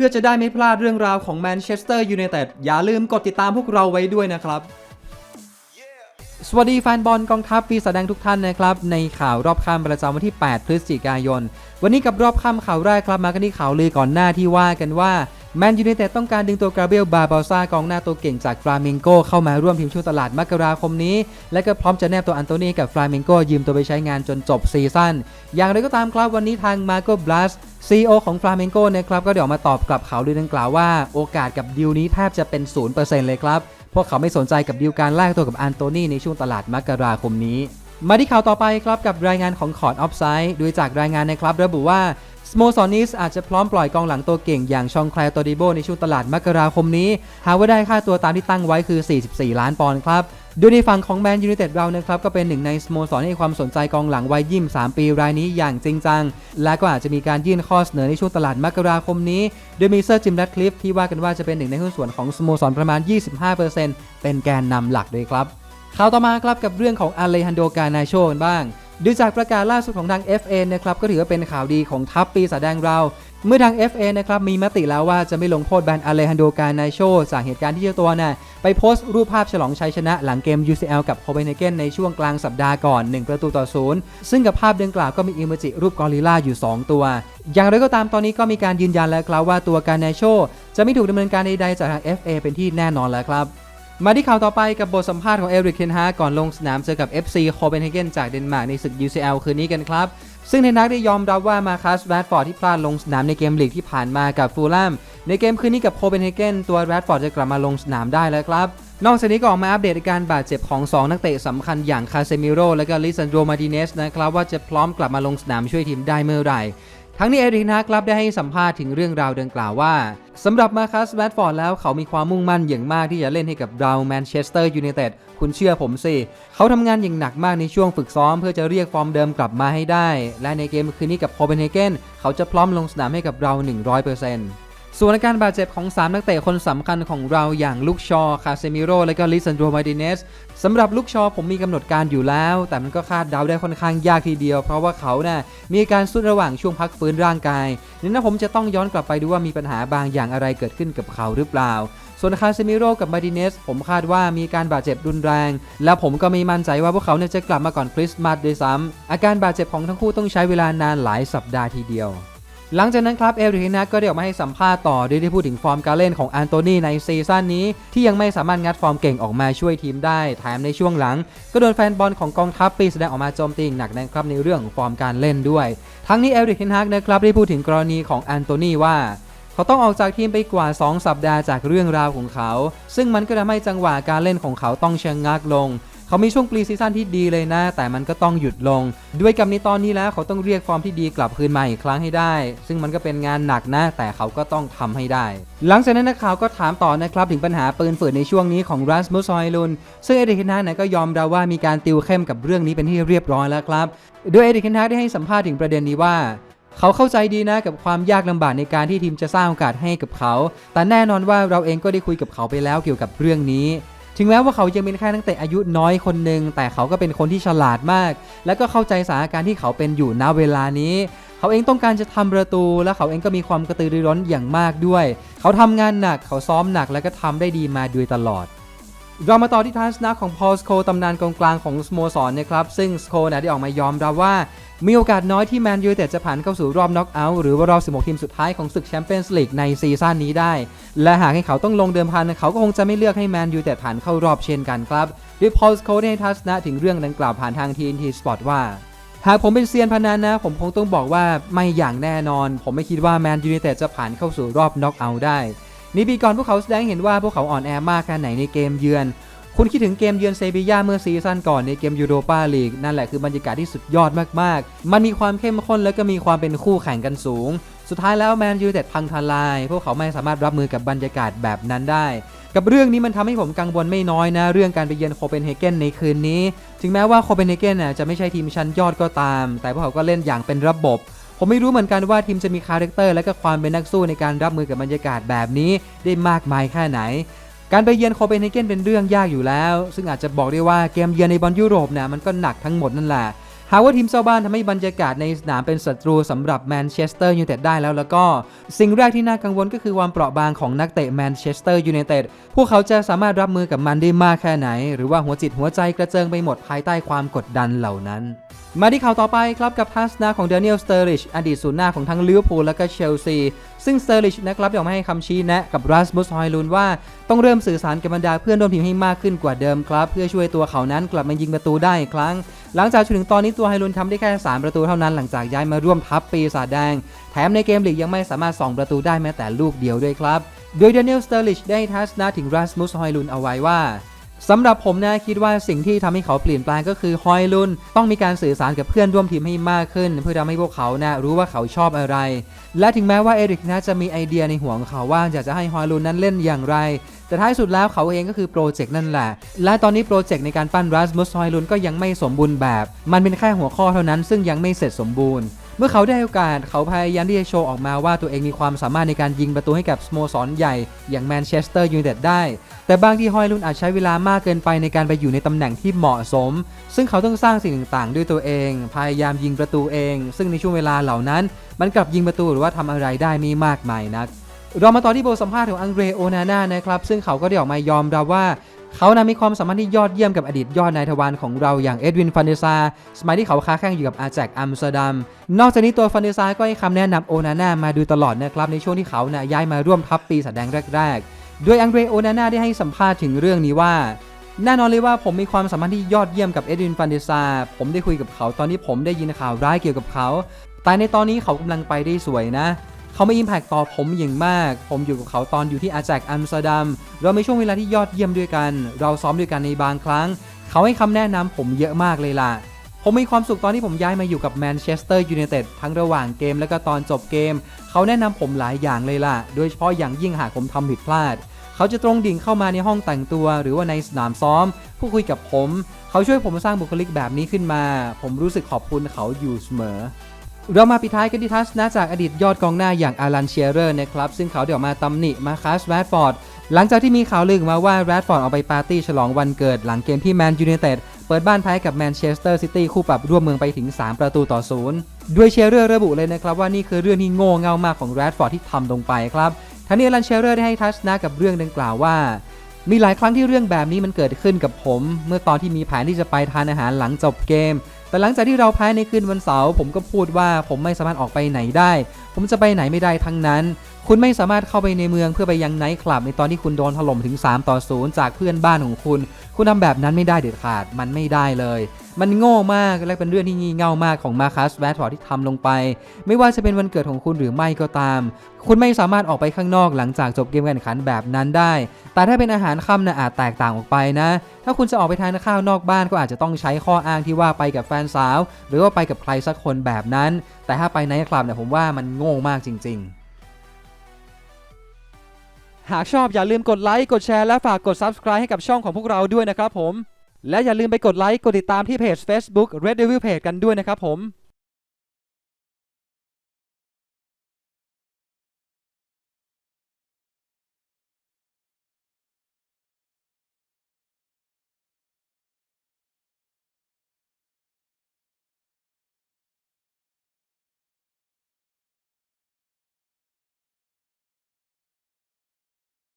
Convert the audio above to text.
พื่อจะได้ไม่พลาดเรื่องราวของแมนเชสเตอร์ยูไนเต็ดอย่าลืมกดติดตามพวกเราไว้ด้วยนะครับ สวัสดีแฟนบอลกองทัพปีศาจแดงทุกท่านนะครับ ในข่าวรอบค่ำประจำวันที่ 8 พฤศจิกายน วันนี้กับรอบค่ำข่าวแรกครับมากันที่ข่าวลือก่อนหน้าที่ว่ากันว่าแมนยูไนเต็ดต้องการดึงตัวกราเบลบาบาซากองหน้าตัวเก่งจากฟลาเมงโกเข้ามาร่วมทีมช่วงตลาดมกราคมนี้ และก็พร้อมจะแนบตัวอันโตนีกับฟลาเมงโกยืมตัวไปใช้งานจนจบซีซั่นอย่างไรก็ตามครับวันนี้ทางมาโกบลัส CEO ของฟลาเมงโกนะครับก็เดี๋ยวมาตอบกลับเขาด้วยดังกล่าวว่าโอกาสกับดีลนี้แทบจะเป็น 0%เลยครับ พวกเขาไม่สนใจกับดีลการแลกตัวกับอันโตนีในช่วงตลาดมกราคมนี้ มาที่ข่าวต่อไปครับกับรายงานของคอร์ดออฟไซด์โดยจากรายงานนะครับระบุว่า สโมสรนิสอาจจะพร้อมปล่อยกองหลังตัวเก่งอย่างชองแคลตอดิโบในช่วงตลาดมกราคมนี้ หากว่าได้ค่าตัวตามที่ตั้งไว้คือ 44 ล้านปอนด์ครับโดยในฝั่งของแมนยูไนเต็ดเรานะครับก็เป็นหนึ่งในสโมสรที่ให้ความสนใจกองหลังวัยยิ่มปีรายนี้อย่างจริงจัง และก็อาจจะมีการยื่นข้อเสนอในช่วงตลาดมกราคมนี้ โดยมีเซอร์จิมแรดคลิฟที่ว่ากันว่าจะเป็นหนึ่งในหุ้นส่วนของสโมสรประมาณ 25%เป็นแกนนำหลักเลยครับข่าวต่อมาครับกับเรื่องของอาเลฮันโดกานาโชกันบ้าง ดูจากประกาศล่าสุดของทาง FA นะครับก็ถือว่าเป็นข่าวดีของทัพปีศาจแดงเรา เมื่อทาง FA นะครับมีมติแล้วว่าจะไม่ลงโทษแบนอเลฮันโดกานโชจากเหตุการณ์ที่เจ้าตัวน่ะไปโพสต์รูปภาพฉลองชัยชนะหลังเกม UCL กับโคเปนเฮเกนในช่วงกลางสัปดาห์ก่อน 1 ประตูต่อศูนย์ซึ่งกับภาพดังกล่าวก็มีอิโมจิรูปกอริลลาอยู่ 2 ตัว อย่างไรก็ตามตอนนี้ก็มีการยืนยันแล้วครับว่าตัวกานโชจะไม่ถูกดำเนินการใดๆจากทาง FA เป็นที่แน่นอนแล้วครับ มาที่ข่าวต่อไปกับบทสัมภาษณ์ของเอริกเคนฮาก่อนลงสนามเจอกับ FC โคเปนเฮเกนจากเดนมาร์กในศึก UCL คืนนี้กันครับ ซึ่งเทนนักได้ยอมรับว่ามาคัสแรดฟอร์ดที่พลาดลงสนามในเกมลีกที่ผ่านมากับฟูลแลมในเกมคืนนี้กับโคเปนเฮเกนตัวแรดฟอร์ดจะกลับมาลงสนามได้แล้วครับนอกจากนี้ก็ออกมาอัปเดตอาการบาดเจ็บของ 2 นักเตะสำคัญอย่างคาเซมิโรและก็ลิซันโดมาติเนสนะครับว่าจะพร้อมกลับมาลงสนามช่วยทีมได้เมื่อไหร่ ทั้งนี้เอริกนะครับได้ให้สัมภาษณ์ถึงเรื่องราวดังกล่าวว่าสำหรับมาคัสแรดฟอร์ดแล้วเขามีความมุ่งมั่นอย่างมากที่จะเล่นให้กับเราแมนเชสเตอร์ยูไนเต็ดคุณเชื่อผมสิ เขาทำงานอย่างหนักมากในช่วงฝึกซ้อมเพื่อจะเรียกฟอร์มเดิมกลับมาให้ได้ และในเกมคืนนี้กับโคเปนเฮเกนเขาจะพร้อมลงสนามให้กับเรา 100% ส่วนอาการบาดเจ็บของ 3 นักเตะคนสำคัญของเราอย่างลูกชอ คาเซมิโร และก็ลิซันโดมาดิเนสสำหรับลูกชอผมมีกำหนดการอยู่แล้ว แต่มันก็คาดเดาได้ค่อนข้างยากทีเดียว เพราะว่าเขาน่ะมีอาการสุดระหว่างช่วงพักฟื้นร่างกายนี่นะผมจะต้องย้อนกลับไปดูว่ามีปัญหาบางอย่างอะไรเกิดขึ้นกับเขาหรือเปล่า ส่วนคาเซมิโรกับมาดิเนสผมคาดว่ามีการบาดเจ็บรุนแรง แล้วผมก็ไม่มั่นใจว่าพวกเขาเนี่ยจะกลับมาก่อนคริสต์มาสด้วยซ้ำอาการบาดเจ็บของทั้งคู่ต้องใช้เวลานานหลายสัปดาห์ทีเดียว หลังจากนั้นครับเอริกนัก็ได้ออกมาให้สัมภาษณ์ต่อโดยได้พูดถึงฟอร์มการเล่นของอันโตนีในซีซั่นนี้ ที่ยังไม่สามารถงัดฟอร์มเก่งออกมาช่วยทีมได้แถมในช่วงหลัง ก็โดนแฟนบอลของกองทัพปีแสดงออกมาโจมตีหนักนะครับในเรื่องของฟอร์มการเล่นด้วย ทั้งนี้เอริกเทนฮากนะครับได้พูดถึงกรณีของอันโตนีว่าเขาต้องออกจากทีมไปกว่า 2 สัปดาห์จากเรื่องราวของเขา ซึ่งมันก็ทำให้จังหวะการเล่นของเขาต้องชะงักลง เขามีช่วงปรีซีซั่นที่ดีเลยนะ แต่มันก็ต้องหยุดลง ด้วยกับในตอนนี้แล้วเขาต้องเรียกฟอร์มที่ดีกลับคืนมาอีกครั้งให้ได้ ซึ่งมันก็เป็นงานหนักนะ แต่เขาก็ต้องทำให้ได้ หลังจากนั้นนักข่าวก็ถามต่อนะครับ ถึงปัญหาปืนฝืนในช่วงนี้ของรัสมุสซอยลุนซึ่งเอเดคินนาก็ยอมรับว่ามีการติวเข้มกับเรื่องนี้เป็นที่เรียบร้อยแล้วครับ โดยเอเดคินนาได้ให้สัมภาษณ์ถึงประเด็นนี้ว่าเขาเข้าใจดีนะกับความยากลำบากในการที่ทีมจะสร้างโอกาสให้กับเขา แต่แน่นอนว่าเราเองก็ได้คุยกับเขาไปแล้วเกี่ยวกับเรื่องนี้ ถึงแม้ว่าเขายังเป็นแค่นักเตะอายุน้อยคนหนึ่งแต่เขาก็เป็นคนที่ฉลาดมาก และก็เข้าใจสถานการณ์ที่เขาเป็นอยู่ณเวลานี้ เขาเองต้องการจะทำประตู และเขาเองก็มีความกระตือรือร้นอย่างมากด้วย เขาทำงานหนักเขาซ้อมหนักและก็ทำได้ดีมาโดยตลอด เรามาต่อที่ทัศนะของพอลสโคตำนานกองกลางของสโมสรนะครับ ซึ่งสโคนะได้ออกมายอมรับว่า มีโอกาสน้อยที่แมนยูแต่จะผ่านเข้าสู่รอบน็อกเอาท์หรือว่ารอบ 16 ทีมสุดท้ายของศึกแชมเปี้ยนส์ลีกในซีซั่นนี้ได้ และหากให้เขาต้องลงเดิมพัน เขาก็คงจะไม่เลือกให้แมนยูแต่ผ่านเข้ารอบเช่นกันครับโดยพอลสโคได้ทัศนะถึงเรื่องดังกล่าวผ่านทางทีนทีสปอร์ตว่าหากผมเป็นเซียนพนันนะ ผมคงต้องบอกว่าไม่อย่างแน่นอน ผมไม่คิดว่าแมนยูไนเต็ดจะผ่านเข้าสู่รอบน็อกเอาท์ได้ ในปีก่อนพวกเขาแสดงเห็นว่าพวกเขาอ่อนแอมากแค่ไหนในเกมเยือน คุณคิดถึงเกมเยือนเซบีย่าเมื่อซีซั่นก่อนในเกมยูโรปาลีกนั่นแหละคือบรรยากาศที่สุดยอดมากๆ มันมีความเข้มข้นและก็มีความเป็นคู่แข่งกันสูง สุดท้ายแล้วแมนยูเต็ดพังทลาย พวกเขาไม่สามารถรับมือกับบรรยากาศแบบนั้นได้ กับเรื่องนี้มันทำให้ผมกังวลไม่น้อยนะ เรื่องการไปเยือนโคเปนเฮเกนในคืนนี้ ถึงแม้ว่าโคเปนเฮเกนจะไม่ใช่ทีมชั้นยอดก็ตาม แต่พวกเขาก็เล่นอย่างเป็นระบบ ผมไม่รู้เหมือนกันว่าทีมจะมีคาแรคเตอร์และก็ความเป็นนักสู้ในการรับมือกับบรรยากาศแบบนี้ได้มากมายแค่ไหน การไปเยือนโคเปนเฮเกนเป็นเรื่องยากอยู่แล้ว ซึ่งอาจจะบอกได้ว่าเกมเยือนในบอลยุโรปนี่ยมันก็หนักทั้งหมดนั่นแหละ หากว่าทีมเจ้าบ้านทำให้บรรยากาศในสนามเป็นศัตรูสำหรับแมนเชสเตอร์ยูไนเต็ดได้แล้วแล้วก็สิ่งแรกที่น่ากังวลก็คือความเปราะบางของนักเตะแมนเชสเตอร์ยูไนเต็ดพวกเขาจะสามารถรับมือกับมันได้มากแค่ไหน หรือว่าหัวจิตหัวใจกระเจิงไปหมดภายใต้ความกดดันเหล่านั้น มาที่ข่าวต่อไปครับกับทัศนะของเดนิเอลสเตอริชอดีตศูนย์หน้าของทั้งลิเวอร์พูลและก็เชลซีซึ่งสเตอริชนะครับยอมให้คำชี้แนะกับรัสมุสฮอยลุนว่าต้องเริ่มสื่อสารกับบรรดาเพื่อนร่วมทีมให้มากขึ้นกว่าเดิมครับ เพื่อช่วยตัวเขานั้นกลับมายิงประตูได้อีกครั้งหลังจากจนถึงตอนนี้ตัวไฮลุนทำได้แค่ 3 ประตูเท่านั้นหลังจากย้ายมาร่วมทัพปีศาจแดง แถมในเกมลีกยังไม่สามารถส่องประตูได้แม้แต่ลูกเดียวด้วยครับ โดยเดนิเอลสเตอร์ลิชได้ทัศนะถึงรัสมุสไฮลุนเอาไว้ว่า สำหรับผมนะคิดว่าสิ่งที่ทำให้เขาเปลี่ยนแปลงก็คือฮอยลุนต้องมีการสื่อสารกับเพื่อนร่วมทีมให้มากขึ้น เพื่อทำให้พวกเขานะรู้ว่าเขาชอบอะไร และถึงแม้ว่าเอริกนะจะมีไอเดียในหัวของเขาว่าอยากจะให้ฮอยลุนนั้นเล่นอย่างไร แต่ท้ายสุดแล้วเขาเองก็คือโปรเจกต์นั่นแหละ และตอนนี้โปรเจกต์ในการปั้นรัสมุสฮอยลุนก็ยังไม่สมบูรณ์แบบ มันเป็นแค่หัวข้อเท่านั้น ซึ่งยังไม่เสร็จสมบูรณ์ เมื่อเขาได้โอกาสเขาพยายามที่จะโชว์ออกมาว่าตัวเองมีความสามารถในการยิงประตูให้กับสโมสรใหญ่ อย่างแมนเชสเตอร์ยูไนเต็ดได้ แต่บางที่ฮอยลุนอาจใช้เวลามากเกินไปในการไปอยู่ในตำแหน่งที่เหมาะสม ซึ่งเขาต้องสร้างสิ่งต่างๆ ด้วยตัวเอง พยายามยิงประตูเอง ซึ่งในช่วงเวลาเหล่านั้น มันกลับยิงประตูหรือว่าทำอะไรได้ไม่มากมายนักเรามาต่อที่บทสัมภาษณ์ของอังเดรโอนาน่านะครับ ซึ่งเขาก็ได้ออกมายอมรับว่า เขานะมีความสามารถที่ยอดเยี่ยมกับอดีตยอดนายทวารของเราอย่างเอ็ดวินฟันเดซาสมัยที่เขาค้าแข่งอยู่กับอาแจกอัมสเตอร์ดัม นอกจากนี้ตัวฟันเดซาก็ให้คำแนะนำโอนาน่ามาดูตลอดนะครับ ในช่วงที่เขานะย้ายมาร่วมทัพปีศาจแดงแรกๆ โดยอังเดรโอนาน่าได้ให้สัมภาษณ์ถึงเรื่องนี้ว่าแน่นอนเลยว่าผมมีความสามารถที่ยอดเยี่ยมกับเอ็ดวินฟันเดซา ผมได้คุยกับเขาตอนที่ผมได้ยินข่าวร้ายเกี่ยวกับเขา แต่ในตอนนี้เขากำลังไปได้สวยนะ เขาไม่อิมแพกต่อผมอย่างมาก ผมอยู่กับเขาตอนอยู่ที่อาแจกอัมสเตอร์ดัม เรามีช่วงเวลาที่ยอดเยี่ยมด้วยกัน เราซ้อมด้วยกันในบางครั้ง เขาให้คำแนะนำผมเยอะมากเลยล่ะ ผมมีความสุขตอนที่ผมย้ายมาอยู่กับแมนเชสเตอร์ยูไนเต็ดทั้งระหว่างเกมและก็ตอนจบเกม เขาแนะนำผมหลายอย่างเลยล่ะ โดยเฉพาะอย่างยิ่งหากผมทำผิดพลาด เขาจะตรงดิ่งเข้ามาในห้องแต่งตัว หรือว่าในสนามซ้อมพูดคุยกับผม เขาช่วยผมสร้างบุคลิกแบบนี้ขึ้นมา ผมรู้สึกขอบคุณเขาอยู่เสมอ เรามาปิดท้ายกันที่ทัศนะจากอดีตยอดกองหน้าอย่างอารันเชียเรอร์นะครับ ซึ่งเขาเดี๋ยวมาตำหนิมาคัสแรดฟอร์ดหลังจากที่มีข่าวลือมาว่าแรดฟอร์ดออกไปปาร์ตี้ฉลองวันเกิด หลังเกมที่แมนยูไนเต็ดเปิดบ้านแพ้กับแมนเชสเตอร์ซิตี้คู่ปรับร่วมเมืองไปถึง 3 ประตูต่อศูนย์ด้วยเชียเรอร์ระบุเลยนะครับว่านี่คือเรื่องที่โง่เง่ามากของแรดฟอร์ดที่ทำลงไปครับทั้งนี้อารันเชียเรอร์ได้ให้ทัศนะกับเรื่องดังกล่าวว่ามีหลายครั้งที่เรื่องแบบนี้มันเกิดขึ้นกับผม เมื่อตอนที่มีแผนที่จะไปทานอาหารหลังจบเกม แต่หลังจากที่เราแพ้ในคืนวันเสาร์ผมก็พูดว่าผมไม่สามารถออกไปไหนได้ ผมจะไปไหนไม่ได้ทั้งนั้น คุณไม่สามารถเข้าไปในเมืองเพื่อไปยังไนท์คลับในตอนที่คุณโดนถล่มถึง 3 ต่อ 0 จากเพื่อนบ้านของคุณ คุณทำแบบนั้นไม่ได้เด็ดขาด มันไม่ได้เลย มันโง่มากและเป็นเรื่องที่งี่เง่ามากของมาคัสแวตฟอร์ที่ทำลงไป ไม่ว่าจะเป็นวันเกิดของคุณหรือไม่ก็ตาม คุณไม่สามารถออกไปข้างนอกหลังจากจบเกมการแข่งขันแบบนั้นได้ แต่ถ้าเป็นอาหารค่ำนะอาจแตกต่างออกไปนะ ถ้าคุณจะออกไปทานข้าวนอกบ้านก็อาจจะต้องใช้ข้ออ้างที่ว่าไปกับแฟนสาว หรือว่าไปกับใครสักคนแบบนั้น แต่ถ้าไปไนท์คลับเนี่ยผมว่ามันโง่มากจริง ๆหากชอบอย่าลืมกดไลค์ กดแชร์ และฝากกด Subscribe ให้กับช่องของพวกเราด้วยนะครับผม และอย่าลืมไปกดไลค์ กดติดตามที่เพจ Facebook Red Devil Page กันด้วยนะครับผม